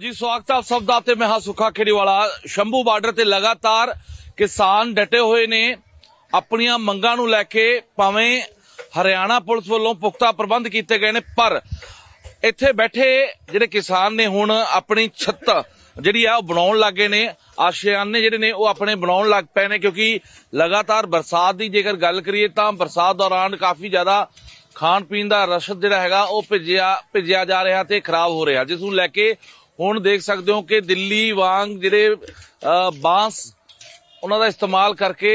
ਜੀ ਸਵਾਗਤ ਹੈ ਆਪ ਸਭ ਦਾ ਤੇ ਮੈਂ ਹਾਂ ਸੁਖਾ ਖੇੜੀਵਾਲਾ। ਸ਼ੰਭੂ ਬਾਰਡਰ ਤੇ ਲਗਾਤਾਰ ਕਿਸਾਨ ਡਟੇ ਹੋਏ ਨੇ। ਆਪਣੀਆਂ ਮੰਗਾਂ ਨੂੰ ਲੈ ਕੇ ਭਾਵੇਂ ਹਰਿਆਣਾ ਪੁਲਿਸ ਵੱਲੋਂ ਪੁਖਤਾ ਪ੍ਰਬੰਧ ਕੀਤੇ ਗਏ ਨੇ, ਪਰ ਇੱਥੇ ਬੈਠੇ ਜਿਹੜੇ ਕਿਸਾਨ ਨੇ ਹੁਣ ਆਪਣੀ ਛੱਤ ਜਿਹੜੀ ਆ ਉਹ ਬਣਾਉਣ ਲੱਗੇ ਨੇ। ਆਸ਼ਿਆਨੇ ਜਿਹੜੇ ਨੇ ਉਹ ਆਪਣੇ ਬਣਾਉਣ ਲੱਗ ਪਏ ਨੇ, ਕਿਉਂਕਿ ਲਗਾਤਾਰ ਬਰਸਾਤ ਦੀ ਜੇਕਰ ਗੱਲ ਕਰੀਏ ਤਾਂ ਬਰਸਾਤ ਦੌਰਾਨ ਕਾਫੀ ਜ਼ਿਆਦਾ ਖਾਣ ਪੀਣ ਦਾ ਰਸਦ ਜਿਹੜਾ ਹੈਗਾ ਉਹ ਭਿੱਜਿਆ ਭਿੱਜਿਆ ਜਾ ਰਿਹਾ ਤੇ ਖਰਾਬ ਹੋ ਰਿਹਾ। ਜਿਸ ਨੂੰ ਲੈ ਕੇ ਹੁਣ ਦੇਖ ਸਕਦੇ ਹੋ ਕਿ ਦਿੱਲੀ ਵਾਂਗ ਜਿਹੜੇ ਅ, ਬਾਂਸ ਉਹਨਾਂ ਦਾ ਇਸਤੇਮਾਲ ਕਰਕੇ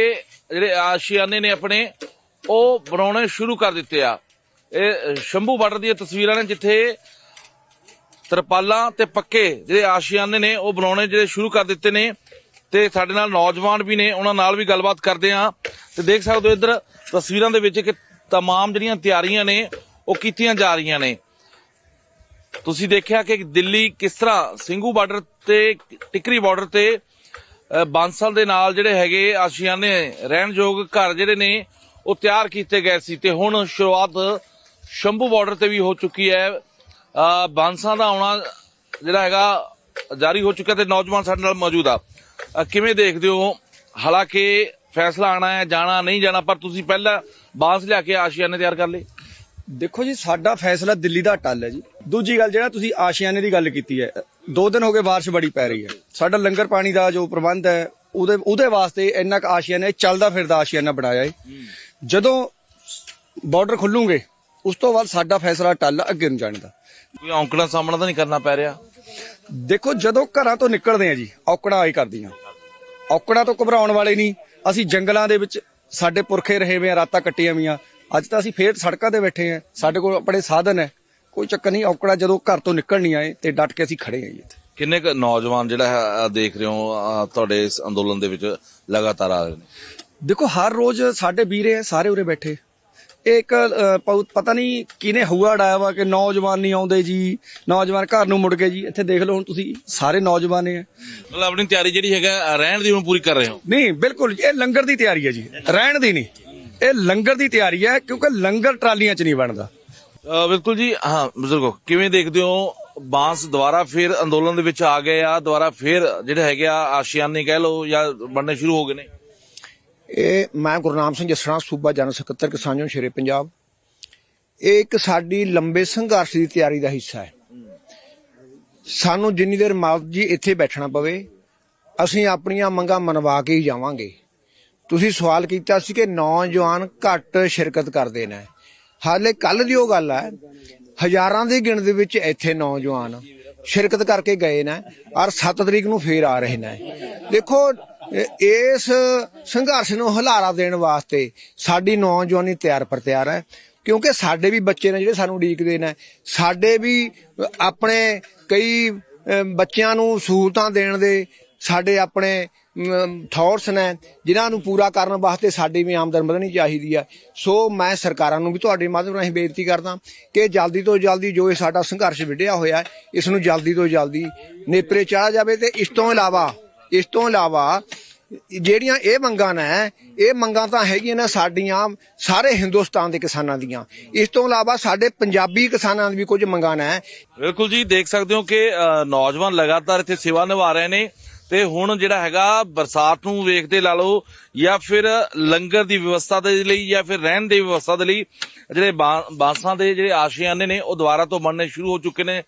ਜਿਹੜੇ ਆਸ਼ੀਆਨੇ ਨੇ ਆਪਣੇ ਉਹ ਬਣਾਉਣੇ ਸ਼ੁਰੂ ਕਰ ਦਿੱਤੇ ਆ ਇਹ ਸ਼ੰਭੂ ਬਾਰਡਰ ਦੀਆਂ ਤਸਵੀਰਾਂ ਨੇ ਜਿੱਥੇ ਤਰਪਾਲਾਂ ਤੇ ਪੱਕੇ ਜਿਹੜੇ ਆਸ਼ੀਆਨੇ ਨੇ ਉਹ ਬਣਾਉਣੇ ਜਿਹੜੇ ਸ਼ੁਰੂ ਕਰ ਦਿੱਤੇ ਨੇ ਤੇ ਸਾਡੇ ਨਾਲ ਨੌਜਵਾਨ ਵੀ ਨੇ ਉਹਨਾਂ ਨਾਲ ਵੀ ਗੱਲਬਾਤ ਕਰਦੇ ਆ ਤੇ ਦੇਖ ਸਕਦੇ ਹੋ ਇੱਧਰ ਤਸਵੀਰਾਂ ਦੇ ਵਿੱਚ ਕਿ तमाम ਜਿਹੜੀਆਂ ਤਿਆਰੀਆਂ ਨੇ ਉਹ ਕੀਤੀਆਂ ਜਾ ਰਹੀਆਂ ਨੇ ਤੁਸੀਂ ਦੇਖਿਆ ਕਿ ਦਿੱਲੀ ਕਿਸ ਤਰ੍ਹਾਂ ਸਿੰਘੂ ਬਾਰਡਰ ਤੇ ਟਿਕਰੀ ਬਾਰਡਰ ਤੇ ਅ, ਬਾਂਸਲ ਦੇ ਨਾਲ ਜਿਹੜੇ ਹੈਗੇ ਆਸ਼ੀਆਨੇ ਰਹਿਣਯੋਗ ਘਰ ਜਿਹੜੇ ਨੇ ਉਹ ਤਿਆਰ ਕੀਤੇ ਗਏ ਸੀ ਤੇ ਹੁਣ ਸ਼ੁਰੂਆਤ ਸ਼ੰਭੂ ਬਾਰਡਰ ਤੇ ਵੀ ਹੋ ਚੁੱਕੀ ਹੈ। ਅ, ਬਾਂਸਾਂ ਦਾ ਆਉਣਾ ਜਿਹੜਾ ਹੈਗਾ ਜਾਰੀ ਹੋ ਚੁੱਕਾ ਤੇ ਨੌਜਵਾਨ ਸਾਡੇ ਨਾਲ ਮੌਜੂਦ ਆ। ਕਿਵੇਂ ਦੇਖਦੇ ਹੋ? ਹਾਲਾਂਕਿ ਫੈਸਲਾ ਆਣਾ ਹੈ ਜਾਣਾ ਨਹੀਂ ਜਾਣਾ ਪਰ ਤੁਸੀਂ ਪਹਿਲਾਂ ਬਾਂਸ ਲਿਆ ਕੇ ਆਸ਼ੀਆਨੇ ਤਿਆਰ ਕਰ ਲਏ। ਦੇਖੋ ਜੀ ਸਾਡਾ ਫੈਸਲਾ ਦਿੱਲੀ ਦਾ ਟੱਲ ਹੈ ਜੀ। ਦੂਜੀ ਗੱਲ ਜਿਹੜਾ ਤੁਸੀਂ ਆਸ਼ੀਆਨੇ ਦੀ ਗੱਲ ਕੀਤੀ ਹੈ ਦੋ ਦਿਨ ਹੋ ਗਏ ਬਾਰਿਸ਼ ਬੜੀ ਪੈ ਰਹੀ ਹੈ। ਸਾਡਾ ਲੰਗਰ ਪਾਣੀ ਦਾ ਜੋ ਪ੍ਰਬੰਧ ਹੈ ਉਹਦੇ ਉਹਦੇ ਵਾਸਤੇ ਇੰਨਾ ਕੁ ਆਸ਼ੀਆਨੇ ਚੱਲਦਾ ਫਿਰਦਾ ਆਸ਼ੀਆਨਾ ਬਣਾਇਆ ਹੈ। ਜਦੋਂ ਬਾਰਡਰ ਖੁੱਲੂਗੇ ਉਸ ਤੋਂ ਬਾਅਦ ਸਾਡਾ ਫੈਸਲਾ ਟੱਲ ਅੱਗੇ ਨੂੰ ਜਾਣ ਦਾ। ਕੋਈ ਔਂਕੜਾ ਸਾਹਮਣਾ ਤਾਂ ਨਹੀਂ ਕਰਨਾ ਪੈ ਰਿਹਾ? ਦੇਖੋ ਜਦੋਂ ਘਰਾਂ ਤੋਂ ਨਿਕਲਦੇ ਆ ਜੀ ਔਕੜਾਂ ਆਈ ਕਰਦੀਆਂ। ਔਕੜਾਂ ਤੋਂ ਘਬਰਾਉਣ ਵਾਲੇ ਨਹੀਂ। ਅਸੀਂ ਜੰਗਲਾਂ ਦੇ ਵਿੱਚ ਸਾਡੇ ਪੁਰਖੇ ਰਹੇ ਹੋਏ ਆ ਰਾਤਾਂ ਕੱਟੀਆਂ ਵੀਆਂ ਅੱਜ ਤਾਂ ਅਸੀਂ ਫੇਰ ਸੜਕਾਂ ਤੇ ਬੈਠੇ ਆ ਸਾਡੇ ਕੋਲ ਆਪਣੇ ਸਾਧਨ ਹੈ। ਕੋਈ ਚੱਕਰ ਨਹੀਂ ਔਕੜਾ ਜਦੋਂ ਘਰ ਤੋਂ ਨਿਕਲਣੀ ਆਏ ਤੇ ਡਟ ਕੇ ਅਸੀਂ ਖੜੇ ਆ ਜੀ ਇੱਥੇ। ਕਿੰਨੇ ਕੁ ਨੌਜਵਾਨ ਜਿਹੜਾ ਹੈ ਦੇਖ ਰਹੇ ਹੋ ਤੁਹਾਡੇ ਇਸ ਅੰਦੋਲਨ ਦੇ ਵਿੱਚ ਲਗਾਤਾਰ ਆ ਰਹੇ ਨੇ? ਦੇਖੋ ਹਰ ਰੋਜ਼ ਸਾਡੇ ਵੀਰੇ ਆ, ਸਾਰੇ ਉਰੇ ਬੈਠੇ। ਇਹ ਇੱਕ ਪਤਾ ਨਹੀਂ ਕਿਨੇ ਹੂਆ ਡਾਇਆ ਵਾ ਕਿ ਨੌਜਵਾਨ ਨਹੀਂ ਆਉਂਦੇ ਜੀ ਨੌਜਵਾਨ ਘਰ ਨੂੰ ਮੁੜ ਗਏ ਜੀ। ਇੱਥੇ ਦੇਖ ਲਓ ਹੁਣ ਤੁਸੀਂ ਸਾਰੇ ਨੌਜਵਾਨ ਨੇ। ਮਤਲਬ ਆਪਣੀ ਤਿਆਰੀ ਜਿਹੜੀ ਹੈਗਾ ਰਹਿਣ ਦੀ ਹੁਣ ਪੂਰੀ ਕਰ ਰਹੇ ਹੋ? ਨਹੀਂ ਬਿਲਕੁਲ ਇਹ ਲੰਗਰ ਦੀ ਤਿਆਰੀ ਹੈ ਜੀ ਰਹਿਣ ਦੀ ਨਹੀਂ। ਇਹ ਲੰਗਰ ਦੀ ਤਿਆਰੀ ਹੈ ਕਿਉਂਕਿ ਲੰਗਰ ਟਰਾਲੀਆਂ 'ਚ ਨਹੀਂ ਬਣਦਾ। ਬਿਲਕੁਲ ਜੀ ਹਾਂ ਬਜ਼ੁਰਗੋ ਕਿਵੇਂ ਦੇਖਦੇ ਹੋ ਬਾਂਸ ਦੁਬਾਰਾ ਫਿਰ ਅੰਦੋਲਨ ਦੇ ਵਿੱਚ ਆ ਗਏ ਆ ਦੁਬਾਰਾ ਫਿਰ ਜਿਹੜੇ ਹੈਗੇ ਆ ਆਸ਼ੀਆਨੇ ਕਹਿ ਲਓ ਜਾਂ ਬਣਨੇ ਸ਼ੁਰੂ ਹੋ ਗਏ ਨੇ? ਇਹ ਮੈਂ ਗੁਰਨਾਮ ਸਿੰਘ ਜਸਰਾ ਸੂਬਾ ਜਨਰਲ ਸਕੱਤਰ ਕਿਸਾਨ ਯੂਨੀਅਨ ਸ਼ੇਰੇ ਪੰਜਾਬ। ਇਹ ਇੱਕ ਸਾਡੀ ਲੰਬੇ ਸੰਘਰਸ਼ ਦੀ ਤਿਆਰੀ ਦਾ ਹਿੱਸਾ ਹੈ। ਸਾਨੂੰ ਜਿੰਨੀ ਦੇਰ ਮਰਜ਼ੀ ਇੱਥੇ ਬੈਠਣਾ ਪਵੇ ਅਸੀਂ ਆਪਣੀਆਂ ਮੰਗਾਂ ਮਨਵਾ ਕੇ ਹੀ ਜਾਵਾਂਗੇ। ਤੁਸੀਂ ਸਵਾਲ ਕੀਤਾ ਸੀ ਕਿ ਨੌਜਵਾਨ ਘੱਟ ਸ਼ਿਰਕਤ ਕਰਦੇ ਨੇ। ਹਾਲੇ ਕੱਲ ਦੀ ਉਹ ਗੱਲ ਹੈ, ਹਜ਼ਾਰਾਂ ਦੀ ਗਿਣਤੀ ਵਿੱਚ ਇੱਥੇ ਨੌਜਵਾਨ ਸ਼ਿਰਕਤ ਕਰਕੇ ਗਏ ਨੇ ਔਰ 7 ਤਰੀਕ ਨੂੰ ਫੇਰ ਆ ਰਹੇ ਨੇ। ਦੇਖੋ ਇਸ ਸੰਘਰਸ਼ ਨੂੰ ਹਲਾਰਾ ਦੇਣ ਵਾਸਤੇ ਸਾਡੀ ਨੌਜਵਾਨੀ ਤਿਆਰ ਪਰ ਤਿਆਰ ਹੈ, ਕਿਉਂਕਿ ਸਾਡੇ ਵੀ ਬੱਚੇ ਨੇ ਜਿਹੜੇ ਸਾਨੂੰ ਉਡੀਕਦੇ ਨੇ, ਸਾਡੇ ਵੀ ਆਪਣੇ ਕਈ ਬੱਚਿਆਂ ਨੂੰ ਸਹੂਲਤਾਂ ਦੇਣ ਦੇ ਸਾਡੇ ਆਪਣੇ ਥੌਟਸ ਨੇ, ਜਿਨ੍ਹਾਂ ਨੂੰ ਪੂਰਾ ਕਰਨ ਵਾਸਤੇ ਸਾਡੀ ਵੀ ਆਮਦਨ ਵਧਣੀ ਚਾਹੀਦੀ ਹੈ ਸੋ ਮੈਂ ਸਰਕਾਰਾਂ ਨੂੰ ਵੀ ਤੁਹਾਡੇ ਮਾਧਿਅਮ ਰਾਹੀਂ ਬੇਨਤੀ ਕਰਦਾ ਕਿ ਜਲਦੀ ਤੋਂ ਜਲਦੀ ਜੋ ਇਹ ਸਾਡਾ ਸੰਘਰਸ਼ ਵਿੱਢਿਆ ਹੋਇਆ, ਇਸ ਨੂੰ ਜਲਦੀ ਤੋਂ ਜਲਦੀ ਨੇਪਰੇ ਚਾੜਿਆ ਜਾਵੇ ਤੇ ਇਸ ਤੋਂ ਇਲਾਵਾ, ਇਸ ਤੋਂ ਇਲਾਵਾ ਜਿਹੜੀਆਂ ਇਹ ਮੰਗਾਂ ਨੇ, ਇਹ ਮੰਗਾਂ ਤਾਂ ਹੈਗੀਆਂ ਨੇ ਸਾਡੀਆਂ ਸਾਰੇ ਹਿੰਦੁਸਤਾਨ ਦੇ ਕਿਸਾਨਾਂ ਦੀਆਂ। ਇਸ ਤੋਂ ਇਲਾਵਾ ਸਾਡੇ ਪੰਜਾਬੀ ਕਿਸਾਨਾਂ ਦੀ ਵੀ ਕੁਝ ਮੰਗਾਂ ਨੇ। ਬਿਲਕੁਲ ਜੀ, ਦੇਖ ਸਕਦੇ ਹੋ ਕਿ ਨੌਜਵਾਨ ਲਗਾਤਾਰ ਇੱਥੇ ਸੇਵਾ ਨਿਭਾ ਰਹੇ ਨੇ। ਤੇ ਹੁਣ ਜਿਹੜਾ ਹੈਗਾ, ਬਰਸਾਤ ਨੂੰ ਵੇਖਦੇ ਲਾ ਲਓ, ਜਾਂ ਫਿਰ ਲੰਗਰ ਦੀ ਵਿਵਸਥਾ ਦੇ ਲਈ, ਜਾਂ ਫਿਰ ਰਹਿਣ ਦੀ ਵਿਵਸਥਾ ਦੇ ਲਈ, ਜਿਹੜੇ ਬਾਂਸਾਂ ਦੇ ਜਿਹੜੇ ਆਸ਼ੀਆਨੇ ਨੇ, ਉਹ ਦੁਬਾਰਾ ਤੋਂ ਬਣਨੇ ਸ਼ੁਰੂ ਹੋ ਚੁੱਕੇ ਨੇ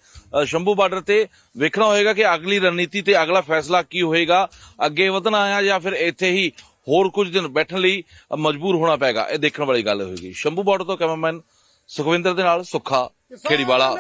ਸ਼ੰਭੂ ਬਾਰਡਰ ਤੇ। ਵੇਖਣਾ ਹੋਏਗਾ ਕਿ ਅਗਲੀ ਰਣਨੀਤੀ ਤੇ ਅਗਲਾ ਫੈਸਲਾ ਕੀ ਹੋਏਗਾ। ਅੱਗੇ ਵਧਣਾ ਆ ਜਾਂ ਫਿਰ ਇੱਥੇ ਹੀ ਹੋਰ ਕੁਝ ਦਿਨ ਬੈਠਣ ਲਈ ਮਜਬੂਰ ਹੋਣਾ ਪੈਗਾ ਇਹ ਦੇਖਣ ਵਾਲੀ ਗੱਲ ਹੋਏਗੀ। ਸ਼ੰਭੂ ਬਾਰਡਰ ਤੋਂ ਕੈਮਰਾਮੈਨ ਸੁਖਵਿੰਦਰ ਦੇ ਨਾਲ ਸੁੱਖਾ ਖੇੜੀਵਾਲਾ।